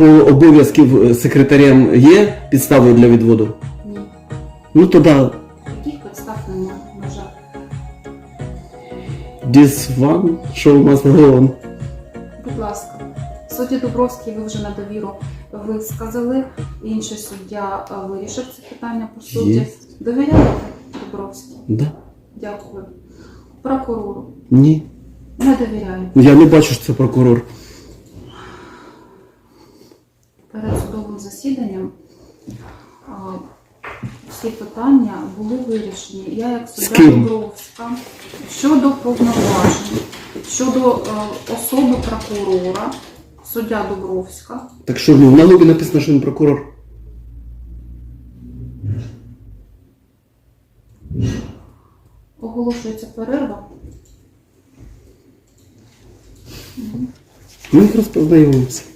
по обов'язків е, секретарем є підставою для відводу? Ні. Ну тоді Таких підстав немає, на жаль. this one show must go on. Будь ласка. Судді Дубровський ви вже на довіру висказали. Інший суддя е, вирішив це питання по суті. Довіряєте Дубровський? Да? Дякую. Прокурору. Ні. Не довіряю. Я не бачу, що це прокурор. Перед судовим засіданням всі питання були вирішені. Я як суддя ким? Дубровська щодо повноважень, щодо е, особи прокурора, суддя Дубровська. Так що ну, в налогі написано, що він прокурор. Оголошується перерва. Ми їх розпознаємося.